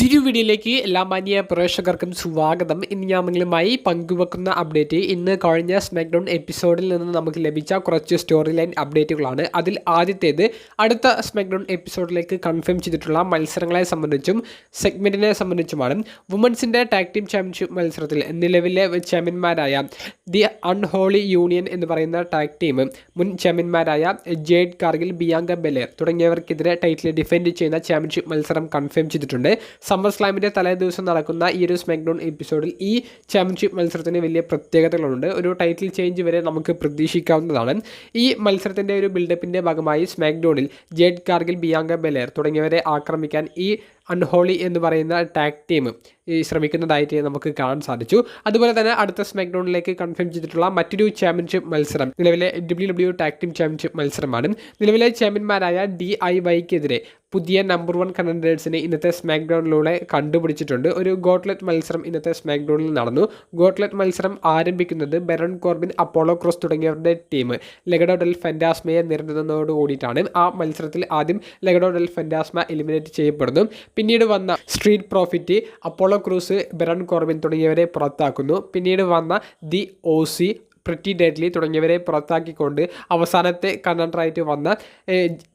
പുതിയൊരു വീഡിയോയിലേക്ക് എല്ലാ മാന്യ പ്രേക്ഷകർക്കും സ്വാഗതം. ഇന്ന് ഞാൻ നിങ്ങളുമായി പങ്കുവെക്കുന്ന അപ്ഡേറ്റ് ഇന്ന് കഴിഞ്ഞ സ്മാക്ഡൗൺ എപ്പിസോഡിൽ നിന്ന് നമുക്ക് ലഭിച്ച കുറച്ച് സ്റ്റോറി ലൈൻ അപ്ഡേറ്റുകളാണ് അതിൽ ആദ്യത്തേത് അടുത്ത സ്മാക്ഡൗൺ എപ്പിസോഡിലേക്ക് കൺഫേം ചെയ്തിട്ടുള്ള മത്സരങ്ങളെ സംബന്ധിച്ചും സെഗ്മെന്റിനെ സംബന്ധിച്ചുമാണ്. വുമൻസിന്റെ ടാഗ് ടീം ചാമ്പ്യൻഷിപ്പ് മത്സരത്തിൽ നിലവിലെ ചാമ്പ്യന്മാരായ ദി അൺഹോളി യൂണിയൻ എന്ന് പറയുന്ന ടാഗ് ടീം മുൻ ചാമ്പ്യന്മാരായ ജേഡ് കാർഗിൽ ബിയാങ്ക ബെലേർ തുടങ്ങിയവർക്കെതിരെ ടൈറ്റിൽ ഡിഫെൻഡ് ചെയ്യുന്ന ചാമ്പ്യൻഷിപ്പ് മത്സരം കൺഫേം ചെയ്തിട്ടുണ്ട്. സമ്മർ സ്ലാമിന്റെ തലേ ദിവസം നടക്കുന്ന ഈ ഒരു സ്മാക്ഡൗൺ എപ്പിസോഡിൽ ഈ ചാമ്പ്യൻഷിപ്പ് മത്സരത്തിന് വലിയ പ്രത്യേകതകളുണ്ട്. ഒരു ടൈറ്റിൽ ചേഞ്ച് വരെ നമുക്ക് പ്രതീക്ഷിക്കാവുന്നതാണ്. ഈ മത്സരത്തിന്റെ ഒരു ബിൽഡപ്പിന്റെ ഭാഗമായി സ്മാക്ഡൗണിൽ ജേഡ് കാർഗിൽ ബിയാങ്ക ബെലേർ തുടങ്ങിയവരെ ആക്രമിക്കാൻ ഈ അൺഹോളി എന്ന് പറയുന്ന ടാഗ് ടീം ശ്രമിക്കുന്നതായിട്ട് നമുക്ക് കാണാൻ സാധിച്ചു. അതുപോലെ തന്നെ അടുത്ത സ്മാക്ഡൗണിലേക്ക് കൺഫേം ചെയ്തിട്ടുള്ള മറ്റൊരു ചാമ്പ്യൻഷിപ്പ് മത്സരം നിലവിലെ W W tag team championship മത്സരമാണ്. നിലവിലെ ചാമ്പ്യന്മാരായ ഡി ഐ വൈക്കെതിരെ പുതിയ നമ്പർ വൺ കണ്ടൻഡേഴ്സിനെ ഇന്നത്തെ സ്മാക്ഡൗണിലൂടെ കണ്ടുപിടിച്ചിട്ടുണ്ട്. ഒരു ഗോട്ട്ലെറ്റ് മത്സരം ഇന്നത്തെ സ്മാക്ഡൗണിൽ നടന്നു. ഗോട്ട്ലെറ്റ് മത്സരം ആരംഭിക്കുന്നത് ബെറൺ കോർബിൻ അപ്പോളോ ക്രോസ് തുടങ്ങിയവരുടെ ടീം ലെഗഡോ ഫെൻഡാസ്മയെ നേരിടുന്നതോട് കൂടിയിട്ടാണ് ആ മത്സരത്തിൽ ആദ്യം ലെഗഡോ ഫെൻഡാസ്മ എലിമിനേറ്റ് ചെയ്യപ്പെടുന്നു. പിന്നീട് വന്ന Street Profit Apollo Crews Baron Corbin തുടങ്ങിയവരെ പുറത്താക്കുന്നു. പിന്നീട് വന്ന the O C Pretty Deadly തുടങ്ങിയവരെ പുറത്താക്കിക്കൊണ്ട് അവസാനത്തെ കണ്ടൻഡറായിട്ട് വന്ന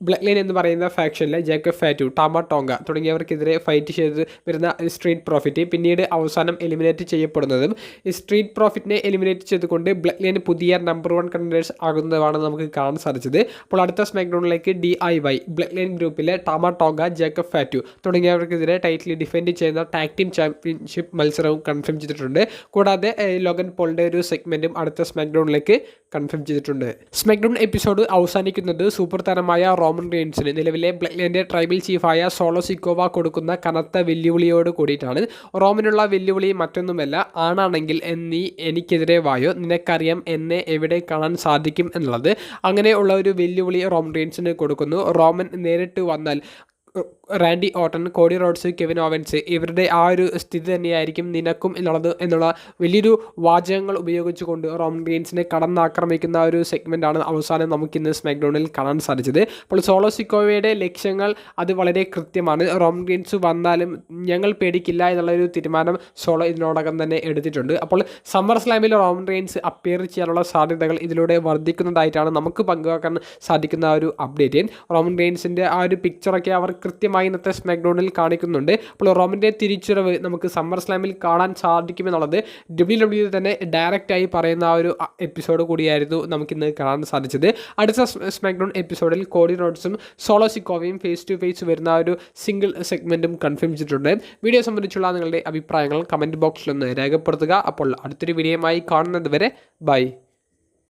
ബ്ലക്ക് ലൈൻ എന്ന് പറയുന്ന ഫാക്ഷനിലെ ജേക്കബ് ഫാറ്റു ടാമ ടോങ്ക തുടങ്ങിയവർക്കെതിരെ ഫൈറ്റ് ചെയ്ത് വരുന്ന സ്ട്രീറ്റ് പ്രോഫിറ്റ് പിന്നീട് അവസാനം എലിമിനേറ്റ് ചെയ്യപ്പെടുന്നതും സ്ട്രീറ്റ് പ്രോഫിറ്റിനെ എലിമിനേറ്റ് ചെയ്തുകൊണ്ട് ബ്ലക്ക് ലൈൻ പുതിയ നമ്പർ വൺ കണ്ടൻഡേഴ്സ് ആകുന്നതാണ് നമുക്ക് കാണാൻ സാധിച്ചത്. അപ്പോൾ അടുത്ത സ്മാക്ഡൗണിലേക്ക് D I Y Bloodline ഗ്രൂപ്പിലെ ടാമ ടോങ്ക ജേക്കബ് ഫാറ്റു തുടങ്ങിയവർക്കെതിരെ ടൈറ്റിൽ ഡിഫെൻഡ് ചെയ്യുന്ന ടാക് ടീം ചാമ്പ്യൻഷിപ്പ് മത്സരവും കൺഫേം ചെയ്തിട്ടുണ്ട്. കൂടാതെ ലോഗൻ പോളിന്റെ ഒരു സെഗ്മെന്റും അടുത്ത സ്മാക്ഡൗണിലേക്ക് കൺഫേം ചെയ്തിട്ടുണ്ട്. സ്മാക്ഡൗൺ എപ്പിസോഡ് അവസാനിക്കുന്നത് സൂപ്പർ താരമായ റോമൻ റെയിൻസിന് നിലവിലെ ബ്ലക്ലിന്റെ ട്രൈബൽ ചീഫായ സോളോ സിക്കോവ കൊടുക്കുന്ന കനത്ത വെല്ലുവിളിയോട് കൂടിയിട്ടാണ്. റോമിനുള്ള വെല്ലുവിളി മറ്റൊന്നുമല്ല ആണാണെങ്കിൽ നീ എനിക്കെതിരെ വായോ നിനക്കറിയാം എന്നെ എവിടെ കാണാൻ സാധിക്കും എന്നുള്ളത്. അങ്ങനെയുള്ള ഒരു വെല്ലുവിളി റോമൻ റെയിൻസിന് കൊടുക്കുന്നു. റോമൻ നേരിട്ട് വന്നാൽ Randy Orton Cody Rhodes Kevin Owens ഇവരുടെ ആ ഒരു സ്ഥിതി തന്നെയായിരിക്കും നിനക്കും എന്നുള്ളത് എന്നുള്ള വലിയൊരു വാചകങ്ങൾ ഉപയോഗിച്ചുകൊണ്ട് റോമൻ ഗ്രീൻസിനെ കടന്നാക്രമിക്കുന്ന ഒരു സെഗ്മെന്റാണ് അവസാനം നമുക്കിന്ന് സ്മാക്ഡൗണിൽ കാണാൻ സാധിച്ചത്. അപ്പോൾ സോളോ സിക്കോവയുടെ ലക്ഷ്യങ്ങൾ അത് വളരെ കൃത്യമാണ്. റോമൻ ഗ്രീൻസ് വന്നാലും ഞങ്ങൾ പേടിക്കില്ല എന്നുള്ളൊരു തീരുമാനം സോളോ ഇതിനോടകം തന്നെ എടുത്തിട്ടുണ്ട്. അപ്പോൾ സമ്മർ സ്ലാമിൽ റോമൻ ഗ്രീൻസ് അപ്പിയർ ചെയ്യാനുള്ള സാധ്യതകൾ ഇതിലൂടെ വർദ്ധിക്കുന്നതായിട്ടാണ് നമുക്ക് പങ്കുവെക്കാൻ സാധിക്കുന്ന ഒരു അപ്ഡേറ്റ്. റോമൻ ഗ്രീൻസിന്റെ ആ ഒരു പിക്ചറൊക്കെ അവർ കൃത്യമായി ഇന്നത്തെ സ്മാക്ഡൗണിൽ കാണിക്കുന്നുണ്ട്. അപ്പോൾ റോമിന്റെ തിരിച്ചുവരവ് നമുക്ക് സമ്മർ സ്ലാമിൽ കാണാൻ സാധിക്കുമെന്നുള്ളത് ഡബ്ല്യു ഡബ്ല്യു തന്നെ ഡയറക്റ്റായി പറയുന്ന ആ ഒരു എപ്പിസോഡ് കൂടിയായിരുന്നു നമുക്കിന്ന് കാണാൻ സാധിച്ചത്. അടുത്ത സ്മാക്ഡൗൺ എപ്പിസോഡിൽ കോഡി റോഡ്സും സോളോ സിക്കോവയും ഫേസ് ടു ഫേസ് വരുന്ന ഒരു സിംഗിൾ സെഗ്മെന്റും കൺഫേം ചെയ്തിട്ടുണ്ട്. വീഡിയോ സംബന്ധിച്ചുള്ള നിങ്ങളുടെ അഭിപ്രായങ്ങൾ കമന്റ് ബോക്സിലൊന്ന് രേഖപ്പെടുത്തുക. അപ്പോൾ അടുത്തൊരു വീഡിയോയുമായി കാണുന്നത് വരെ ബൈ